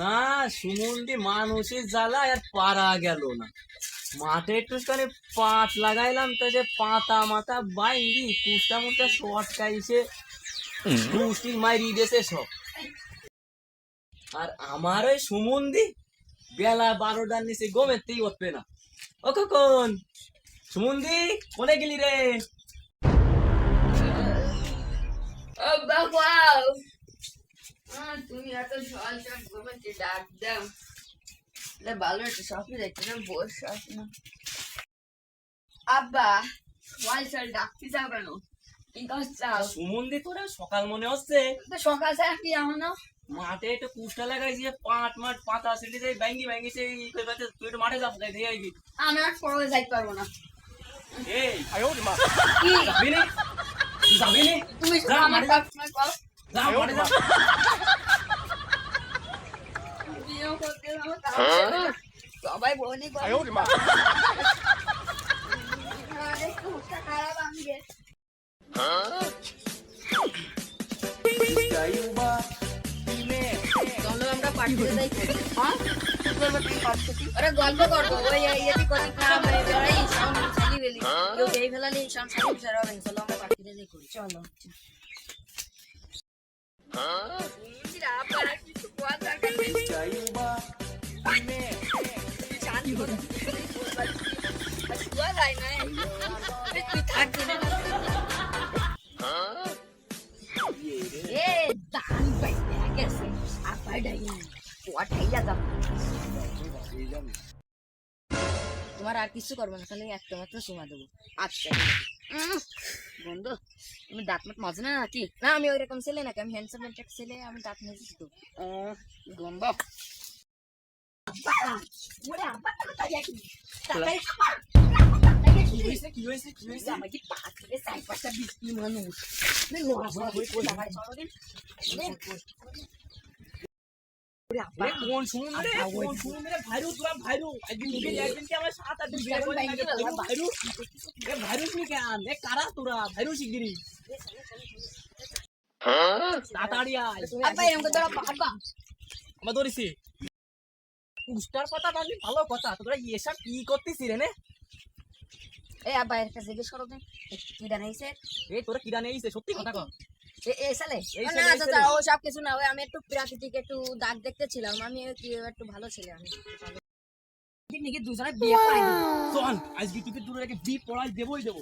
না সুমন্দি মানুষের জ্বালা আর পারা গেল না। মাঠে একটুখানি পাঁচ লাগাইলাম তো যে পাতা মাথা বাইন্দি কুষ্টা মুটা শর্ট খাইছে কুষ্টি মারি দিয়েছে সব। আর আমার ওই সুমন্দি বেলা বারোটার নিচে গমেতেই উঠবে না। ও কখন সুমন্দি কোনে গেলি রে? বাবা এত সকাল সকাল ঘুমাতে ডাক ভালো একটা স্বপ্ন দেখতে না স্বপ্ন। আব্বা সকাল সকাল ডাকতে যাও কেন? সুমন্দি তোরা সকাল মনে হচ্ছে। সকাল সকাল কি আমার না মাঠে একটু কুষ্টা লাগাইছি পাট মাঠ পাতা সেটি ব্যাঙ্গি ব্যাঙ্গি সেই তুই একটু মাঠে যাস দেখে আইবি। আমি আর পরে যাইতে পারব না। এই। যাবি তুমি আমার মাঠে যা। সবসময় কও যা মাঠে যা বিয়ে করতে যাব তাহলে সবাই বলি খারাপ হ্যাঁ? চালি তোমার আর কিছু করব না, খালি একটা মাত্র সময় দেবো। আচ্ছা বন্ধু, তুমি দাঁত মাত মাজে না নাকি? না, আমি ওইরকম ছেলে নাকি, আমি হ্যান্ডসাম ছেলে, আমি দাঁত মেজেছি তো। গন্ধ করে হয়? ভাইরু তোরা আমার তোরা ভাইরু শিগগিরি তাড়াতাড়ি আয়। আব্বা এরকম করে দাঁড়াও, আব্বা ধরেছি। পুস্টার কথা বললি ভালো কথা। তোরা এসব কি করতেছি রে নে? এই আব্বা একটা জিজ্ঞেস করো কি জানাইছে এ তোরা কিরা নেইছে সত্যি কথা কর এ এ সালে এই সালে, না এই চাচা সালে। ও সব কিছু না ওই আমি একটু প্রাকৃতিক একটু দাগ দেখতে ছিলাম আমি কি একটু ভালো ছেলে আমি। নাকি দুজনে বিয়ে করাই দিবো। চল আজকে তোকে দূরে রেখে বি পড়াই দেবই দেবো।